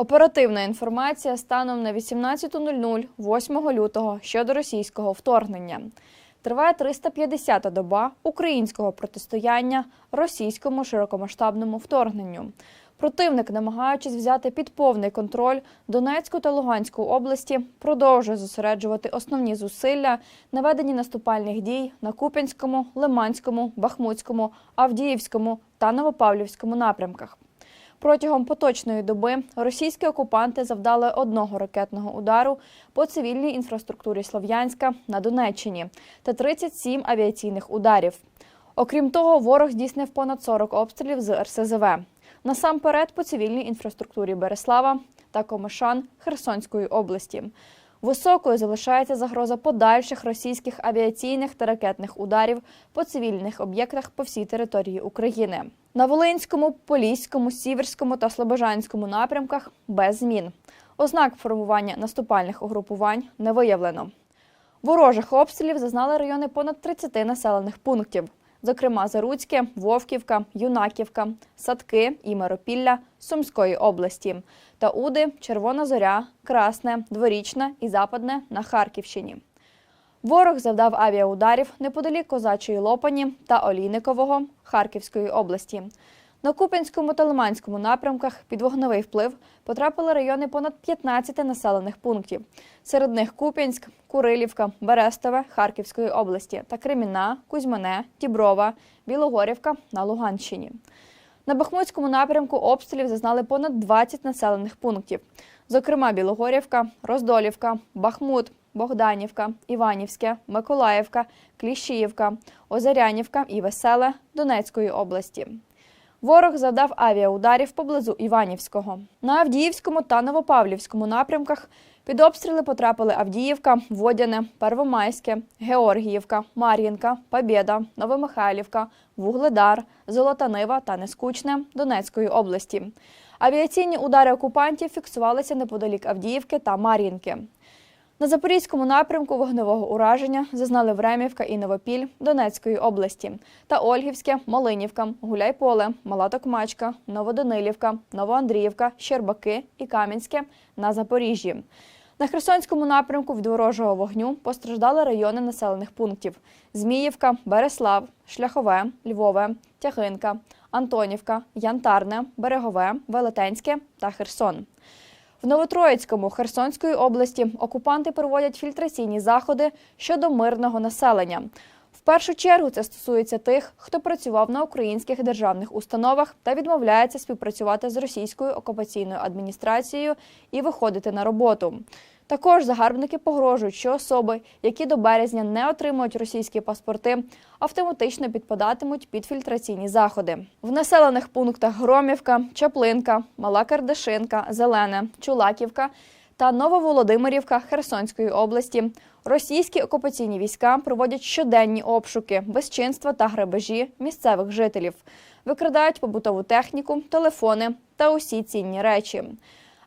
Оперативна інформація станом на 18.00 8 лютого щодо російського вторгнення. Триває 350-та доба українського протистояння російському широкомасштабному вторгненню. Противник, намагаючись взяти під повний контроль Донецьку та Луганську області, продовжує зосереджувати основні зусилля на веденні наступальних дій на Куп'янському, Лиманському, Бахмутському, Авдіївському та Новопавлівському напрямках. Протягом поточної доби російські окупанти завдали одного ракетного удару по цивільній інфраструктурі Слов'янська на Донеччині та 37 авіаційних ударів. Окрім того, ворог здійснив понад 40 обстрілів з РСЗВ. Насамперед по цивільній інфраструктурі Береслава та Комишан Херсонської області. Високою залишається загроза подальших російських авіаційних та ракетних ударів по цивільних об'єктах по всій території України. На Волинському, Поліському, Сіверському та Слобожанському напрямках без змін. Ознак формування наступальних угрупувань не виявлено. Ворожих обстрілів зазнали райони понад 30 населених пунктів, зокрема Заруцьке, Вовківка, Юнаківка, Садки і Миропілля Сумської області та Уди, Червона Зоря, Красне, Дворічне і Западне на Харківщині. Ворог завдав авіаударів неподалік Козачої Лопані та Олійникового Харківської області. На Куп'янському та Лиманському напрямках під вогневий вплив потрапили райони понад 15 населених пунктів. Серед них Куп'янськ, Курилівка, Берестове Харківської області та Креміна, Кузьмине, Діброва, Білогорівка на Луганщині. На Бахмутському напрямку обстрілів зазнали понад 20 населених пунктів, зокрема Білогорівка, Роздолівка, Бахмут, Богданівка, Іванівське, Миколаївка, Кліщіївка, Озарянівка і Веселе Донецької області. Ворог завдав авіаударів поблизу Іванівського. На Авдіївському та Новопавлівському напрямках під обстріли потрапили Авдіївка, Водяне, Первомайське, Георгіївка, Мар'їнка, Побєда, Новомихайлівка, Вугледар, Золота Нива та Нескучне Донецької області. Авіаційні удари окупантів фіксувалися неподалік Авдіївки та Мар'їнки. На Запорізькому напрямку вогневого ураження зазнали Времівка і Новопіль Донецької області та Ольгівське, Малинівка, Гуляйполе, Мала Токмачка, Новоданилівка, Новоандріївка, Щербаки і Кам'янське на Запоріжжі. На Херсонському напрямку від ворожого вогню постраждали райони населених пунктів: Зміївка, Береслав, Шляхове, Львове, Тягинка, Антонівка, Янтарне, Берегове, Велетенське та Херсон. В Новотроїцькому Херсонської області окупанти проводять фільтраційні заходи щодо мирного населення. Першу чергу це стосується тих, хто працював на українських державних установах та відмовляється співпрацювати з російською окупаційною адміністрацією і виходити на роботу. Також загарбники погрожують, що особи, які до березня не отримують російські паспорти, автоматично підпадатимуть під фільтраційні заходи. В населених пунктах Громівка, Чаплинка, Мала Кардашинка, Зелене, Чулаківка та Нововолодимирівка Херсонської області російські окупаційні війська проводять щоденні обшуки, безчинства та грабежі місцевих жителів, викрадають побутову техніку, телефони та усі цінні речі.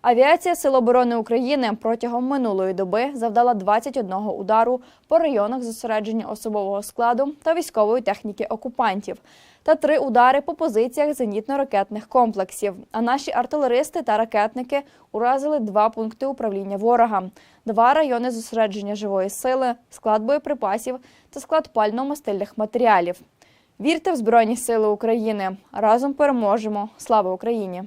Авіація Сил оборони України протягом минулої доби завдала 21 удару по районах зосередження особового складу та військової техніки окупантів та три удари по позиціях зенітно-ракетних комплексів. А наші артилеристи та ракетники уразили два пункти управління ворога, два райони зосередження живої сили, склад боєприпасів та склад пально-мастильних матеріалів. Вірте в Збройні Сили України! Разом переможемо! Слава Україні!